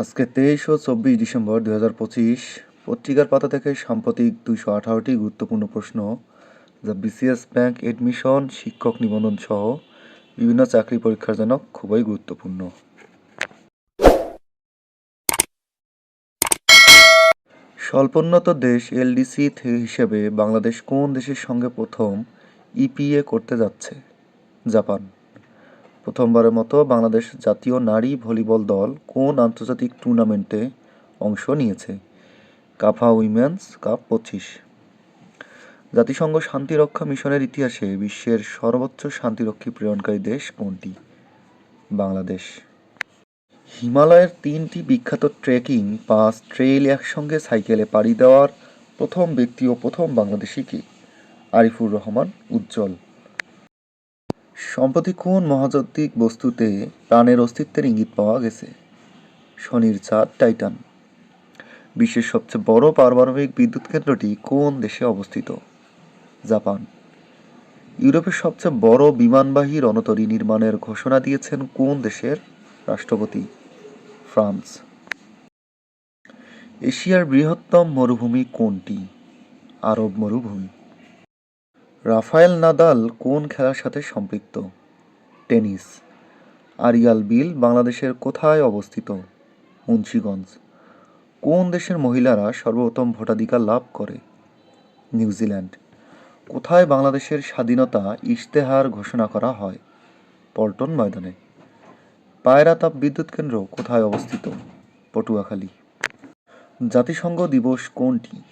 আজকে তেইশ ও চব্বিশ ডিসেম্বর দু হাজার পঁচিশ, পত্রিকার পাতা থেকে সাম্প্রতিক দুইশো আঠারোটি গুরুত্বপূর্ণ প্রশ্ন, যা বিসিএস ব্যাংক এডমিশন শিক্ষক নিবন্ধন সহ বিভিন্ন চাকরি পরীক্ষার জন্য খুবই গুরুত্বপূর্ণ। স্বল্পোন্নত দেশ এলডিসি হিসেবে বাংলাদেশ কোন দেশের সঙ্গে প্রথম ইপিএ করতে যাচ্ছে? জাপান। প্রথমবারের মতো বাংলাদেশ জাতীয় নারী ভলিবল দল কোন আন্তর্জাতিক টুর্নামেন্টে অংশ নিয়েছে? কাফা উইমেন্স, কাপ পঁচিশ। জাতিসংঘ শান্তিরক্ষা মিশনের ইতিহাসে বিশ্বের সর্বোচ্চ শান্তিরক্ষী প্রেরণকারী দেশ কোনটি? বাংলাদেশ। হিমালয়ের তিনটি বিখ্যাত ট্রেকিং পাস ট্রেইল একসঙ্গে সাইকেলে পাড়ি দেওয়ার প্রথম ব্যক্তি ও প্রথম বাংলাদেশি কি? আরিফুর রহমান, উজ্জ্বল। সম্প্রতি কোন মহাজাগতিক বস্তুতে প্রাণের অস্তিত্বের ইঙ্গিত পাওয়া গেছে? শনির চাঁদ, টাইটান। বিশ্বের সবচেয়ে বড় পারমাণবিক বিদ্যুৎ কেন্দ্রটি কোন দেশে অবস্থিত? জাপান। ইউরোপের সবচেয়ে বড় বিমানবাহী রণতরী নির্মাণের ঘোষণা দিয়েছেন কোন দেশের রাষ্ট্রপতি? ফ্রান্স। এশিয়ার বৃহত্তম মরুভূমি কোনটি? আরব মরুভূমি। রাফায়েল নাদাল কোন খেলার সাথে সম্পৃক্ত? টেনিস। আরিয়াল বিল বাংলাদেশের কোথায় অবস্থিত? মুন্সিগঞ্জ। কোন দেশের মহিলারা সর্বপ্রথম ভোটাধিকার লাভ করে? নিউজিল্যান্ড। কোথায় বাংলাদেশের স্বাধীনতা ইশতেহার ঘোষণা করা হয়? পল্টন ময়দানে। পায়রা তাপ বিদ্যুৎ কেন্দ্র কোথায় অবস্থিত? পটুয়াখালী। জাতিসংঘ দিবস কোনটি?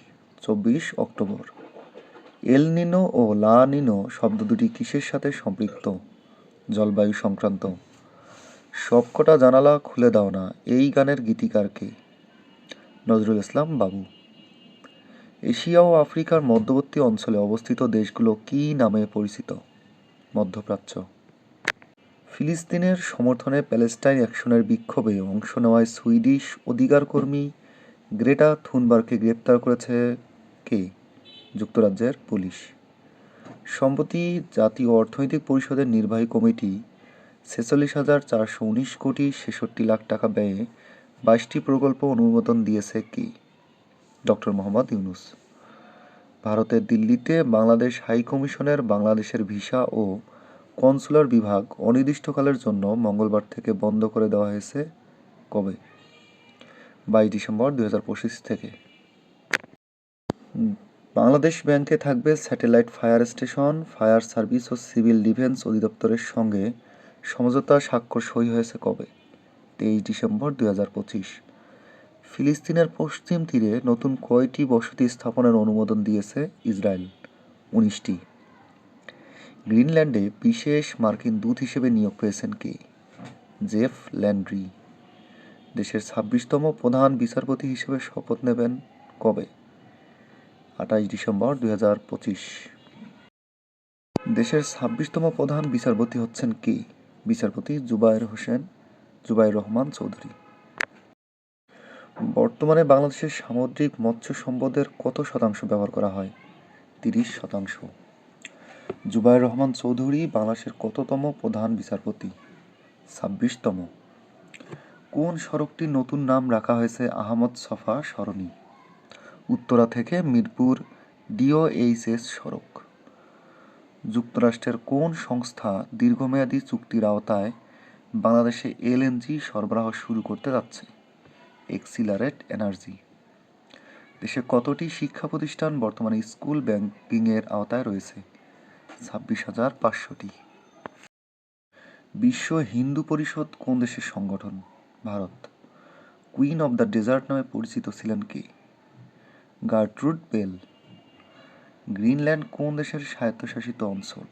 চব্বিশ অক্টোবর। এল নিনো ও লা নিনো শব্দ দুটি কিসের সাথে সম্পৃক্ত? জলবায়ু সংক্রান্ত। সবকটা জানালা খুলে দাও না, এই গানের গীতিকার কে? নজরুল ইসলাম বাবু। এশিয়া ও আফ্রিকার মধ্যবর্তী অঞ্চলে অবস্থিত দেশগুলো কী নামে পরিচিত? মধ্যপ্রাচ্য। ফিলিস্তিনের সমর্থনে প্যালেস্টাইন অ্যাকশনের বিক্ষোভে অংশ নেওয়ায় সুইডিশ অধিকারকর্মী গ্রেটা থুনবার্গকে গ্রেপ্তার করেছে কে? যুক্তরাজ্যের পুলিশ। সম্প্রতি জাতীয় অর্থনৈতিক পরিষদের নির্বাহী কমিটি ছেচল্লিশ হাজার চারশো উনিশ কোটি ছেষট্টি লাখ টাকা ব্যয়ে বাইশটি প্রকল্প অনুমোদন দিয়েছে কি? ডক্টর মোহাম্মদ ইউনুস। ভারতের দিল্লিতে বাংলাদেশ হাই কমিশনের বাংলাদেশের ভিসা ও কনসুলার বিভাগ অনির্দিষ্টকালের জন্য মঙ্গলবার থেকে বন্ধ করে দেওয়া হয়েছে। কবে? বাইশ ডিসেম্বর দুই হাজার পঁচিশ থেকে। বাংলাদেশ ব্যাংকে থাকবে satellite fire station, fire service ও সিভিল ডিফেন্স অধিদপ্তরের সঙ্গে সমঝোতা স্বাক্ষর সই হয়েছে কবে? তেইশ ডিসেম্বর দুই হাজার পঁচিশ। ফিলিস্তিনের পশ্চিম তীরে নতুন কয়টি বসতি স্থাপনের অনুমোদন দিয়েছে ইসরায়েল? উনিশটি। গ্রিনল্যান্ডে বিশেষ মার্কিন দূত হিসেবে নিয়োগ পেয়েছেন কে? জেফ ল্যান্ড্রি। দেশের ছাব্বিশতম প্রধান বিচারপতি হিসেবে শপথ নেবেন কবে? আঠাশ ডিসেম্বর দুই হাজার পঁচিশ। দেশের ছাব্বিশতম প্রধান বিচারপতি হচ্ছেন কে? বিচারপতি জুবায়ের হোসেন জুবাইর রহমান চৌধুরী। বর্তমানে বাংলাদেশের সামুদ্রিক মৎস্য সম্পদের কত শতাংশ ব্যবহার করা হয়? তিরিশ শতাংশ। জুবাইর রহমান চৌধুরী বাংলাদেশের কততম প্রধান বিচারপতি? ছাব্বিশতম। কোন সড়কটির নতুন নাম রাখা হয়েছে আহমদ সফা সরণি? উত্তরা থেকে মিরপুর ডিওএইচএস সড়ক। যুক্তরাষ্ট্রের কোন সংস্থা দীর্ঘমেয়াদী চুক্তির আওতায় বাংলাদেশে এলএনজি সরবরাহ শুরু করতে যাচ্ছে? Accelerate energy. দেশে কতটি শিক্ষা প্রতিষ্ঠান বর্তমানে স্কুল ব্যাংকিংয়ের আওতায় রয়েছে? ছাব্বিশ হাজার পাঁচশোটি। বিশ্ব হিন্দু পরিষদ কোন দেশের সংগঠন? Bharat. Queen of the desert নামে পরিচিত ছিলেন কে? গার্ট্রুড বেল, গ্রিনল্যান্ড কোন দেশের স্বায়ত্তশাসিত অঞ্চল?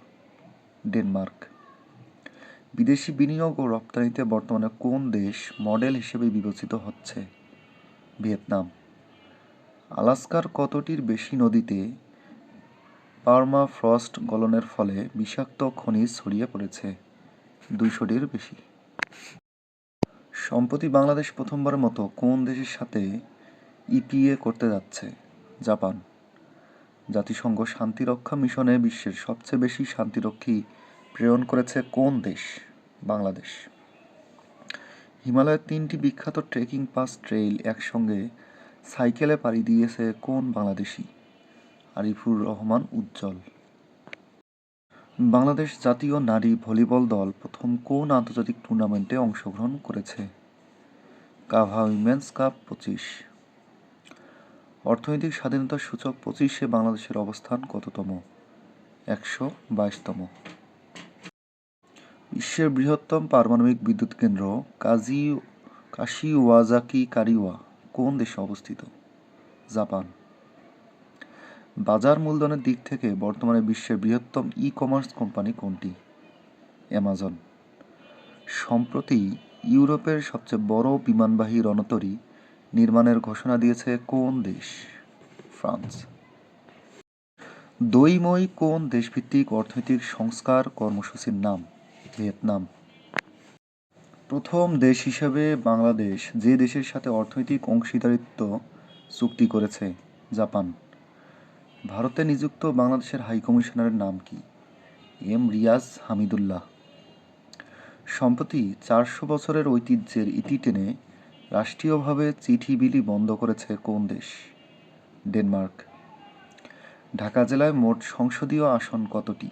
ডেনমার্ক। বিদেশি বিনিয়োগ ও রপ্তানিতে বর্তমানে কোন দেশ মডেল হিসেবে বিবেচিত হচ্ছে? ভিয়েতনাম। আলাস্কার কতটির বেশি নদীতে পার্মা ফ্রস্ট গলনের ফলে বিষাক্ত খনিজ ছড়িয়ে পড়েছে? দুইশোটির বেশি। সম্প্রতি বাংলাদেশ প্রথমবারের মতো কোন দেশের সাথে ইপিএ করতে যাচ্ছে, জাপান। জাতিসংঘ শান্তিরক্ষা মিশনে বিশ্বের সবচেয়ে বেশি শান্তিরক্ষী প্রেরণ করেছে কোন দেশ? বাংলাদেশ। হিমালয়ের তিনটি বিখ্যাত ট্রেকিং পাস ট্রেইল একসঙ্গে সাইকেলে পাড়ি দিয়েছে কোন বাংলাদেশি? আরিফুর রহমান উজ্জ্বল। বাংলাদেশ জাতীয় নারী ভলিবল দল প্রথম কোন আন্তর্জাতিক টুর্নামেন্টে অংশগ্রহণ করেছে? কাভা উইমেন্স কাপ পঁচিশ। অর্থনৈতিক স্বাধীনতার সূচক পঁচিশে বাংলাদেশের অবস্থান কততম? একশো বাইশতম। বিশ্বের বৃহত্তম পারমাণবিক বিদ্যুৎ কেন্দ্র কাজি কাশিওয়াজাকি কারিওয়া কোন দেশে অবস্থিত? জাপান। বাজার মূলধনের দিক থেকে বর্তমানে বিশ্বের বৃহত্তম ই কমার্স কোম্পানি কোনটি? অ্যামাজন। সম্প্রতি ইউরোপের সবচেয়ে বড় বিমানবাহী রণতরী নির্মাণের ঘোষণা দিয়েছে কোন দেশ? ফ্রান্স। দইমই কোন দেশভিত্তিক অর্থনৈতিক সংস্কার কর্মসূচির নাম? ভিয়েতনাম। প্রথম দেশ হিসেবে বাংলাদেশ যে দেশের সাথে অর্থনৈতিক অংশীদারিত্ব চুক্তি করেছে, জাপান। ভারতে নিযুক্ত বাংলাদেশের হাইকমিশনারের নাম কি? এম রিয়াজ হামিদুল্লাহ। সম্প্রতি চারশো বছরের ঐতিহ্যের ইতি টেনে রাষ্ট্রীয়ভাবে চিঠি বিলি বন্ধ করেছে কোন দেশ? ডেনমার্ক। ঢাকা জেলায় মোট সংসদীয় আসন কতটি?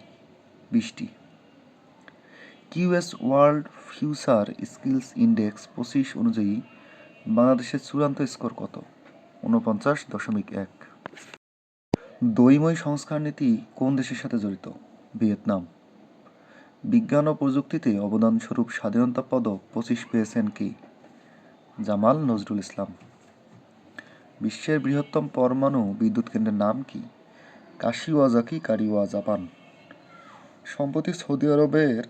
বিশটি। QS world future skills index পঁচিশ অনুযায়ী বাংলাদেশের চূড়ান্ত স্কোর কত? ঊনপঞ্চাশ দশমিক এক। দইময় সংস্কার নীতি কোন দেশের সাথে জড়িত? ভিয়েতনাম। বিজ্ঞান ও প্রযুক্তিতে অবদানস্বরূপ স্বাধীনতা পদক পঁচিশ পেয়েছেন কি? জামাল নজরুল ইসলাম। বিশ্বের বৃহত্তম পরমাণু বিদ্যুৎ কেন্দ্রের নাম কি? কাশিওয়াজাকি কারিওয়া, জাপান। সম্প্রতি সৌদি আরবের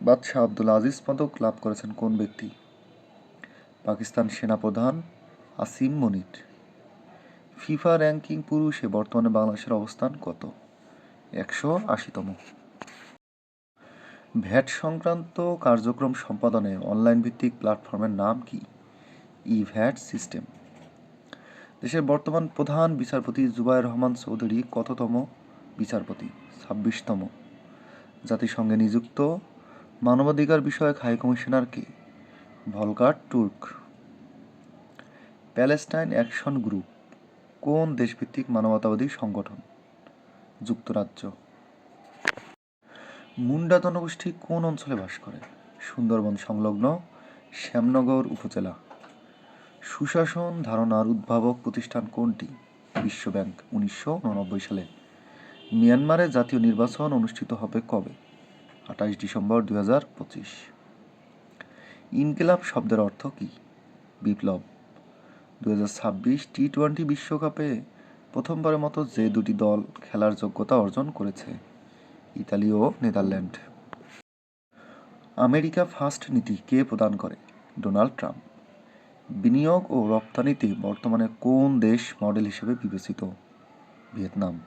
বাদশাহ আব্দুল আজিজ পদক লাভ করেছেন কোন ব্যক্তি? পাকিস্তান সেনাপ্রধান আসিম মনির। ফিফা র্যাঙ্কিং পুরুষে বর্তমানে বাংলাদেশের অবস্থান কত? একশো আশিতম। ভ্যাট সংক্রান্ত কার্যক্রম সম্পাদনে অনলাইন ভিত্তিক প্ল্যাটফর্মের নাম কি? E VAT system. দেশের বর্তমান প্রধান বিচারপতি জুবাইর রহমান চৌধুরী কততম বিচারপতি? ছাব্বিশতম। জাতিসংঘে নিযুক্ত মানবাধিকার বিষয়ক হাইকমিশনার কে? Volker Turk Palestine action group, কোন দেশভিত্তিক মানবতাবাদী সংগঠন? যুক্তরাজ্য। মুন্ডা জনগোষ্ঠী কোন অঞ্চলে বাস করে? সুন্দরবন সংলগ্ন শ্যামনগর উপজেলা। সুশাসন ধারণার উদ্ভাবক প্রতিষ্ঠান কোনটি? বিশ্বব্যাংক উনিশশো উননব্বই সালে। মিয়ানমারে জাতীয় নির্বাচন অনুষ্ঠিত হবে কবে? আঠাশ ডিসেম্বর দুই হাজার পঁচিশ। ইনকিলাব শব্দের অর্থ কী? বিপ্লব। দু হাজার ছাব্বিশ টি টোয়েন্টি বিশ্বকাপে প্রথমবারের মতো যে দুটি দল খেলার যোগ্যতা অর্জন করেছে, ইতালি ও নেদারল্যান্ড। আমেরিকা ফার্স্ট নীতি কে প্রদান করে? Donald Trump. বিনিয়োগ ও রপ্তানিতে বর্তমানে কোন দেশ মডেল হিসেবে বিবেচিত? ভিয়েতনাম।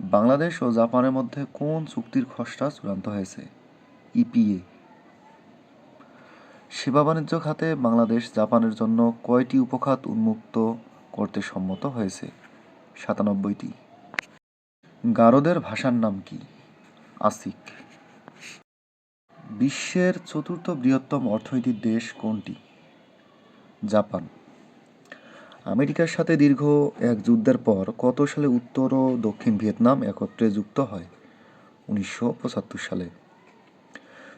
বাংলাদেশ ও জাপানের মধ্যে কোন চুক্তির খসড়া চূড়ান্ত হয়েছে? ইপিএ। সেবা বাণিজ্য খাতে বাংলাদেশ জাপানের জন্য কয়টি উপখাত উন্মুক্ত করতে সম্মত হয়েছে? সাতানব্বইটি। গারোদের ভাষার নাম কি? আসিক বিশ্বের চতুর্থ বৃহত্তম অর্থনৈতিক দেশ কোনটি? জাপান। আমেরিকার সাথে দীর্ঘ এক যুদ্ধের পর কত সালে উত্তর ও দক্ষিণ ভিয়েতনাম একত্রে যুক্ত হয়? উনিশশো পঁচাত্তর সালে।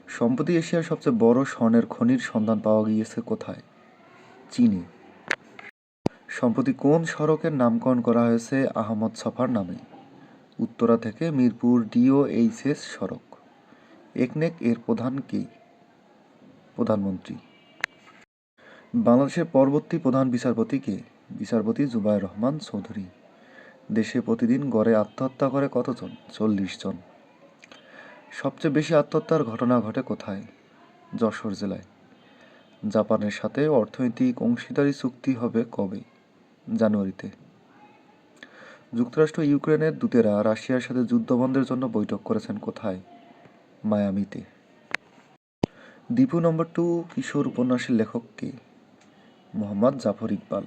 সম্প্রতি এশিয়ার সবচেয়ে বড় স্বর্ণের খনির সন্ধান পাওয়া গিয়েছে কোথায়? চীনে। সম্প্রতি কোন সড়কের নামকরণ করা হয়েছে আহমদ সফার নামে? উত্তরা থেকে মিরপুর ডিওএইচএস সড়ক। একনেক এর প্রধান কে? প্রধানমন্ত্রী। বাংলাদেশের পরবর্তী প্রধান বিচারপতি কে? বিচারপতি জুবাইর রহমান চৌধুরী। দেশে প্রতিদিন গড়ে আত্মহত্যা করে কতজন? চল্লিশ জন। সবচেয়ে বেশি আত্মহত্যার ঘটনা ঘটে কোথায়? যশোর জেলায়। জাপানের সাথে অর্থনৈতিক অংশীদারি চুক্তি হবে কবে? জানুয়ারিতে। যুক্তরাষ্ট্র ইউক্রেনের দূতেরা রাশিয়ার সাথে যুদ্ধবন্ধের জন্য বৈঠক করেছেন কোথায়? মায়ামিতে। দীপু নম্বর টু, কিশোর উপন্যাসের লেখক কে? মোহাম্মদ জাফর ইকবাল।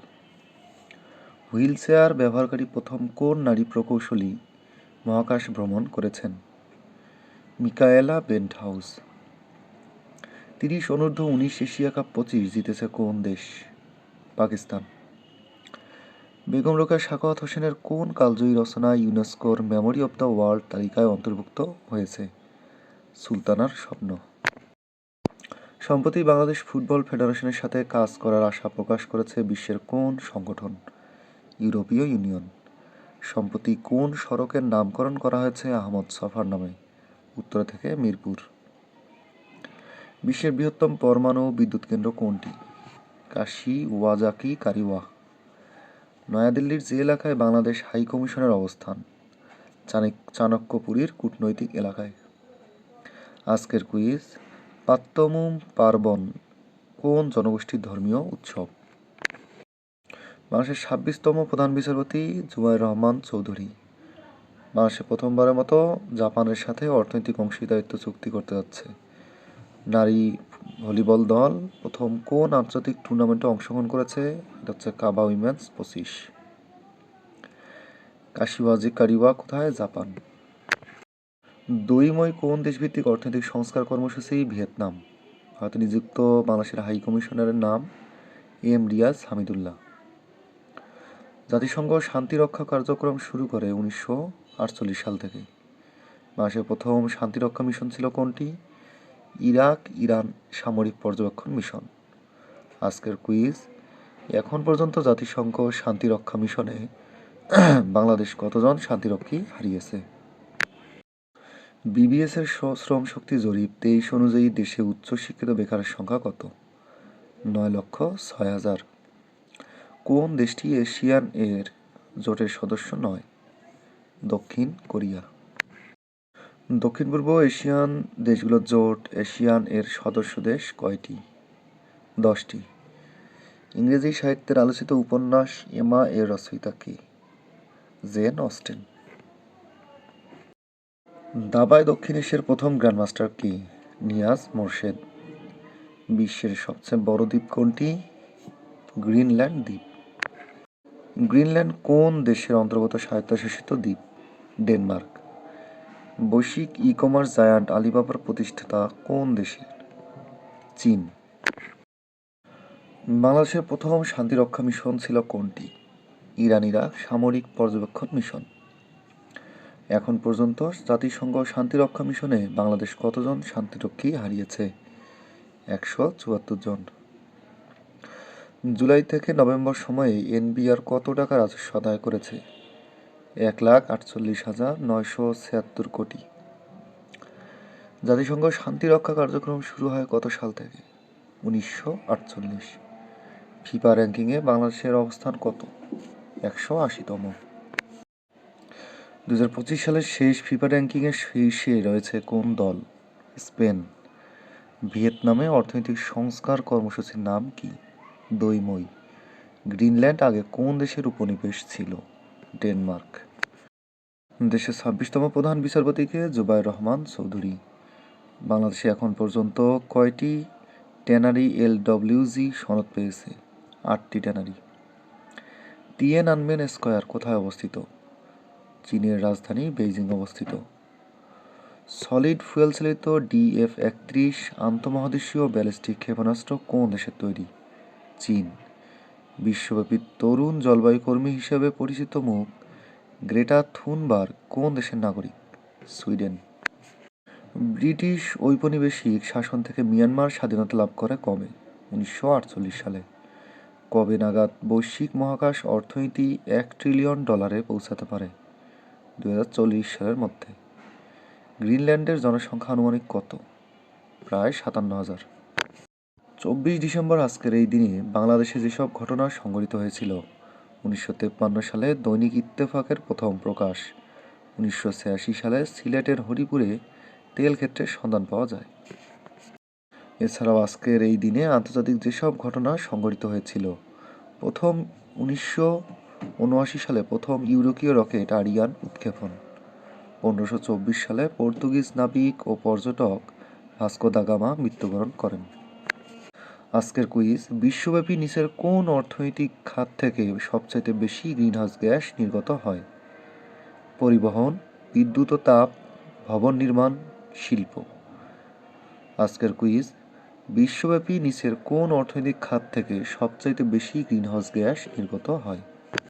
হুইল চেয়ার ব্যবহারকারী প্রথম কোন নারী প্রকৌশলী মহাকাশ ভ্রমণ করেছেন? মিকায়েলা বেন্টহাউস। তিরিশ অনূর্ধ্ব উনিশ এশিয়া কাপ পঁচিশ জিতেছে কোন দেশ? পাকিস্তান। বেগম রোকা সাখাওয়াত হোসেনের কোন কালজয়ী রচনা ইউনেস্কোর মেমোরি অব দ্য ওয়ার্ল্ড তালিকায় অন্তর্ভুক্ত হয়েছে? সুলতানার স্বপ্ন। সম্প্রতি বাংলাদেশ ফুটবল ফেডারেশনের সাথে কাজ করার আশা প্রকাশ করেছে বিশ্বের কোন সংগঠন? ইউরোপীয় ইউনিয়ন। সম্প্রতি কোন সড়কের নামকরণ করা হয়েছে আহমদ সফার নামে? উত্তর থেকে মিরপুর। বিশ্বের বৃহত্তম পরমাণু বিদ্যুৎ কেন্দ্র কোনটি? কাশি, ওয়াজাকি কারিওয়া নয়াদিল্লির যে এলাকায় বাংলাদেশ হাই কমিশনের অবস্থান। চাণক্যপুরীর কূটনৈতিক এলাকায়। আজকের কুইজ পাত্তমুম পার্বণ, কোন জনগোষ্ঠীর ধর্মীয় উৎসব? বাংলাদেশের ছাব্বিশতম প্রধান বিচারপতি জুবাইর রহমান চৌধুরী। বাংলাদেশে প্রথমবারের মতো জাপানের সাথে অর্থনৈতিক অংশীদারিত্ব চুক্তি করতে যাচ্ছে। নারী ভলিবল দল প্রথম কোন আন্তর্জাতিক টুর্নামেন্টে অংশগ্রহণ করেছে? এটা হচ্ছে কাবা উইমেন্স পঁচিশ। কাশিওয়াজি কারিওয়া কোথায়? জাপান। দইময় কোন দেশভিত্তিক অর্থনৈতিক সংস্কার কর্মসূচি? ভিয়েতনাম। ভারতে নিযুক্ত বাংলাদেশের হাই কমিশনারের নাম এম রিয়াজ হামিদুল্লাহ। জাতিসংঘ শান্তিরক্ষা কার্যক্রম শুরু করে উনিশশো আটচল্লিশ সাল থেকে। বাংলাদেশের প্রথম শান্তিরক্ষা মিশন ছিল কোনটি? ইরাক ইরান সামরিক পর্যবেক্ষণ মিশন। আজকের কুইজ, এখন পর্যন্ত জাতিসংঘ শান্তিরক্ষা মিশনে বাংলাদেশ কতজন শান্তিরক্ষী হারিয়েছে? বিবিএস এর শ- শ্রম শক্তি জরিপ তেইশ অনুযায়ী দেশে উচ্চশিক্ষিত বেকারের সংখ্যা কত? নয় লক্ষ ছয় হাজার। কোন দেশটি এশিয়ান এর জোটের সদস্য নয়? দক্ষিণ কোরিয়া। দক্ষিণ পূর্ব এশিয়ান দেশগুলোর জোট এশিয়ান এর সদস্য দেশ কয়টি? দশটি। ইংরেজি সাহিত্যের আলোচিত উপন্যাস এমা এর রচয়িতা কে? Gen Austen. দাবায় দক্ষিণ এশিয়ার প্রথম গ্র্যান্ডমাস্টার কে? নিয়াজ মোরশেদ। বিশ্বের সবচেয়ে বড় দ্বীপ কোনটি? গ্রিনল্যান্ড দ্বীপ। গ্রিনল্যান্ড কোন দেশের অন্তর্গত স্বায়ত্তশাসিত দ্বীপ? ডেনমার্ক। বৈশ্বিক ই কমার্স জায়ান্ট আলিবাবার প্রতিষ্ঠাতা কোন দেশের চীন। বাংলাদেশের প্রথম শান্তিরক্ষা মিশন ছিল কোনটি? ইরান ইরাক সামরিক পর্যবেক্ষণ মিশন। এখন পর্যন্ত জাতিসংঘ শান্তিরক্ষা মিশনে বাংলাদেশ কতজন শান্তিরক্ষী হারিয়েছে? একশো চুয়াত্তর জন। জুলাই থেকে নভেম্বর সময়ে এনবিআর কত টাকা রাজস্ব আদায় করেছে? এক লাখ আটচল্লিশ হাজার নয়শো ছিয়াত্তর কোটি। জাতিসংঘ শান্তিরক্ষা কার্যক্রম শুরু হয় কত সাল থেকে? উনিশশো আটচল্লিশ। ফিফা র্যাঙ্কিংয়ে বাংলাদেশের অবস্থান কত? একশো আশিতম। দু হাজার পঁচিশ সালের শেষ ফিফা র্যাঙ্কিংয়ের শীর্ষে রয়েছে কোন দল? স্পেন। ভিয়েতনামে অর্থনৈতিক সংস্কার কর্মসূচির নাম কি? দইমই। গ্রিনল্যান্ড আগে কোন দেশের উপনিবেশ ছিল? ডেনমার্ক। দেশের ছাব্বিশতম প্রধান বিচারপতিকে জুবাইর রহমান চৌধুরী। বাংলাদেশে এখন পর্যন্ত কয়টি ট্যানারি এল ডব্লিউজি সনদ পেয়েছে? আটটি ট্যানারি। টিএন আনমেন স্কয়ার কোথায় অবস্থিত? চীনের রাজধানী বেইজিং অবস্থিত। সলিড ফুয়েল চালিত ডিএফ একত্রিশ আন্তঃমহাদেশীয় ব্যালিস্টিক ক্ষেপণাস্ত্র কোন দেশের তৈরি? চীন। বিশ্বব্যাপী তরুণ জলবায়ু কর্মী হিসেবে পরিচিত মুখ, গ্রেটা থুনবার কোন দেশের নাগরিক? সুইডেন। ব্রিটিশ ঔপনিবেশিক শাসন থেকে মিয়ানমার স্বাধীনতা লাভ করে কবে? উনিশশো আটচল্লিশ সালে। কবে নাগাদ বৈশ্বিক মহাকাশ অর্থনীতি এক ট্রিলিয়ন ডলারে পৌঁছাতে পারে? দু সালের মধ্যে। গ্রিনল্যান্ডের জনসংখ্যা আনুমানিক কত? প্রায় সাতান্ন হাজার। চব্বিশ ডিসেম্বর আজকের এই দিনে বাংলাদেশে যেসব ঘটনা সংঘটিত হয়েছিল, উনিশশো তেপ্পান্ন সালে দৈনিক ইত্তেফাকের প্রথম প্রকাশ, উনিশশো ছিয়াশি সালে সিলেটের হরিপুরে তেল ক্ষেত্রের সন্ধান পাওয়া যায়। এছাড়াও আজকের এই দিনে আন্তর্জাতিক যেসব ঘটনা সংঘটিত হয়েছিল, প্রথম উনিশশো উনআশি সালে প্রথম ইউরোপীয় রকেট আরিয়ান উৎক্ষেপণ। পনেরোশো চব্বিশ সালে পর্তুগিজ নাবিক ও পর্যটক ভাস্কো দা গামা মৃত্যুবরণ করেন। আজকের কুইজ, বিশ্বব্যাপী নিচের কোন অর্থনৈতিক খাত থেকে সবচাইতে বেশি গ্রিনহাউস গ্যাস নির্গত হয়? পরিবহন, বিদ্যুৎ ও তাপ, ভবন নির্মাণ, শিল্প। আজকের কুইজ, বিশ্বব্যাপী নিচের কোন অর্থনৈতিক খাত থেকে সবচাইতে বেশি গ্রিনহাউস গ্যাস নির্গত হয়?